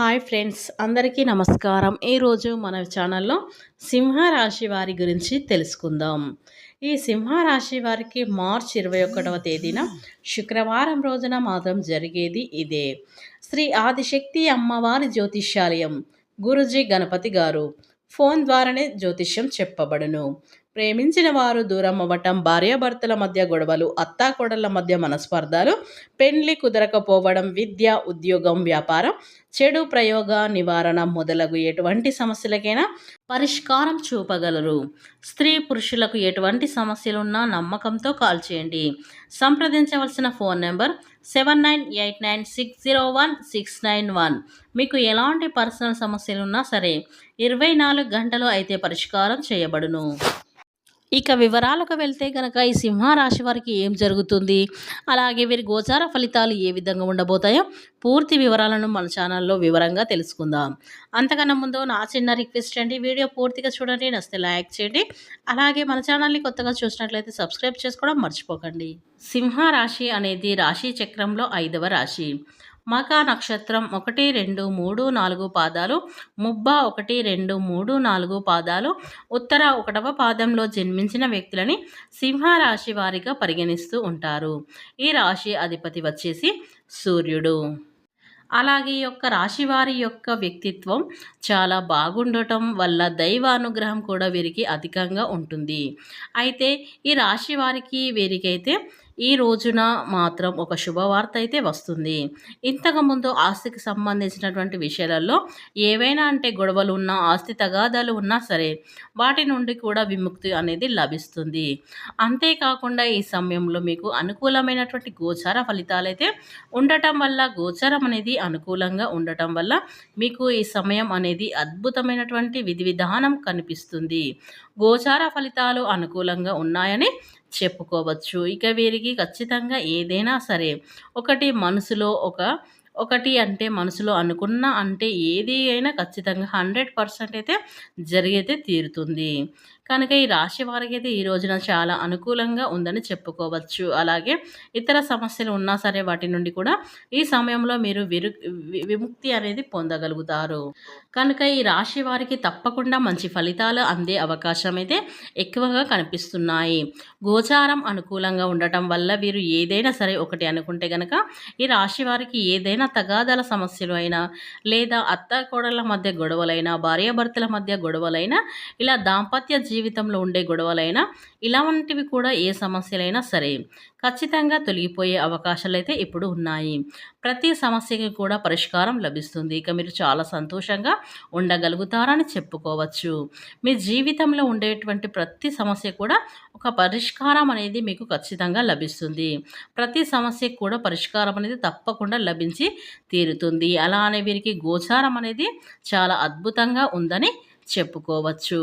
Hi friends అందరికీ నమస్కారం. ఈరోజు మన ఛానల్లో సింహరాశి వారి గురించి తెలుసుకుందాం. ఈ సింహరాశి వారికి మార్చ్ ఇరవై ఒకటవ తేదీన శుక్రవారం రోజున మాత్రం జరిగేది ఇదే. శ్రీ ఆదిశక్తి అమ్మవారి జ్యోతిష్యాలయం గురుజీ గణపతి గారు ఫోన్ ద్వారానే జ్యోతిష్యం చెప్పబడును. ప్రేమించిన వారు దూరం అవ్వటం భార్యాభర్తల మధ్య గొడవలు అత్తాకోడళ్ళ మధ్య మనస్పర్ధాలు పెండ్లి కుదరకపోవడం విద్య ఉద్యోగం వ్యాపారం చెడు ప్రయోగ నివారణ మొదలగు ఎటువంటి సమస్యలకైనా పరిష్కారం చూపగలరు. స్త్రీ పురుషులకు ఎటువంటి సమస్యలున్నా నమ్మకంతో కాల్ చేయండి. సంప్రదించవలసిన phone number seven nine eight nine six zero one six nine one. మీకు ఎలాంటి పర్సనల్ సమస్యలున్నా సరే ఇరవై నాలుగు గంటలు అయితే పరిష్కారం చేయబడును. ఇక వివరాలకు వెళ్తే కనుక ఈ సింహరాశి వారికి ఏం జరుగుతుంది? అలాగే వీరి గోచార ఫలితాలు ఏ విధంగా ఉండబోతాయో పూర్తి వివరాలను మన ఛానల్లో వివరంగా తెలుసుకుందాం. అంతకన్నా ముందు నా చిన్న రిక్వెస్ట్ అండి వీడియో పూర్తిగా చూడండి నస్తే లైక్ చేయండి. అలాగే మన ఛానల్ని కొత్తగా చూసినట్లయితే సబ్స్క్రైబ్ చేసుకోవడం మర్చిపోకండి. సింహరాశి అనేది రాశి చక్రంలో ఐదవ రాశి. మకా నక్షత్రం ఒకటి రెండు మూడు నాలుగు పాదాలు ముబ్బ ఒకటి రెండు మూడు నాలుగు పాదాలు ఉత్తర ఒకటవ పాదంలో జన్మించిన వ్యక్తులని సింహరాశి వారిగా పరిగణిస్తూ ఉంటారు. ఈ రాశి అధిపతి వచ్చేసి సూర్యుడు. అలాగే యొక్క రాశి వారి యొక్క వ్యక్తిత్వం చాలా బాగుండటం వల్ల దైవానుగ్రహం కూడా వీరికి అధికంగా ఉంటుంది. అయితే ఈ రాశి వారికి వీరికైతే ఈ రోజున మాత్రం ఒక శుభవార్త అయితే వస్తుంది. ఇంతకుముందు ఆస్తికి సంబంధించినటువంటి విషయాలలో ఏవైనా అంటే గొడవలు ఉన్నా ఆస్తి తగాదాలు ఉన్నా సరే వాటి నుండి కూడా విముక్తి అనేది లభిస్తుంది. అంతేకాకుండా ఈ సమయంలో మీకు అనుకూలమైనటువంటి గోచార ఫలితాలైతే ఉండటం వల్ల గోచారం అనేది అనుకూలంగా ఉండటం వల్ల మీకు ఈ సమయం అనేది అద్భుతమైనటువంటి విధి విధానం కనిపిస్తుంది. గోచార ఫలితాలు అనుకూలంగా ఉన్నాయని చెప్పుకోవచ్చు. ఇక వీరికి ఖచ్చితంగా ఏదైనా సరే ఒకటి మనసులో ఒక ఒకటి అంటే మనసులో అనుకున్న అంటే ఏది అయినా ఖచ్చితంగా హండ్రెడ్ పర్సెంట్ అయితే జరిగితే తీరుతుంది. కనుక ఈ రాశి వారికి అయితే ఈ రోజున చాలా అనుకూలంగా ఉందని చెప్పుకోవచ్చు. అలాగే ఇతర సమస్యలు ఉన్నా సరే వాటి నుండి కూడా ఈ సమయంలో మీరు విరు విముక్తి అనేది పొందగలుగుతారు. కనుక ఈ రాశి వారికి తప్పకుండా మంచి ఫలితాలు అందే అవకాశం అయితే ఎక్కువగా కనిపిస్తున్నాయి. గోచారం అనుకూలంగా ఉండటం వల్ల వీరు ఏదైనా సరే ఒకటి అనుకుంటే గనక ఈ రాశి వారికి ఏదైనా తగాదాల సమస్యలు అయినా లేదా అత్త కోడళ్ళ మధ్య గొడవలైనా భార్యాభర్తల మధ్య గొడవలైనా ఇలా దాంపత్య జీవితంలో ఉండే గొడవలైనా ఇలాంటివి కూడా ఏ సమస్యలైనా సరే ఖచ్చితంగా తొలగిపోయే అవకాశాలు అయితే ఇప్పుడు ఉన్నాయి. ప్రతి సమస్యకి కూడా పరిష్కారం లభిస్తుంది. ఇక మీరు చాలా సంతోషంగా ఉండగలుగుతారని చెప్పుకోవచ్చు. మీ జీవితంలో ఉండేటువంటి ప్రతి సమస్య కూడా ఒక పరిష్కారం అనేది మీకు ఖచ్చితంగా లభిస్తుంది. ప్రతి సమస్యకు కూడా పరిష్కారం అనేది తప్పకుండా లభించి తీరుతుంది. అలానే వీరికి గోచారం అనేది చాలా అద్భుతంగా ఉందని చెప్పుకోవచ్చు.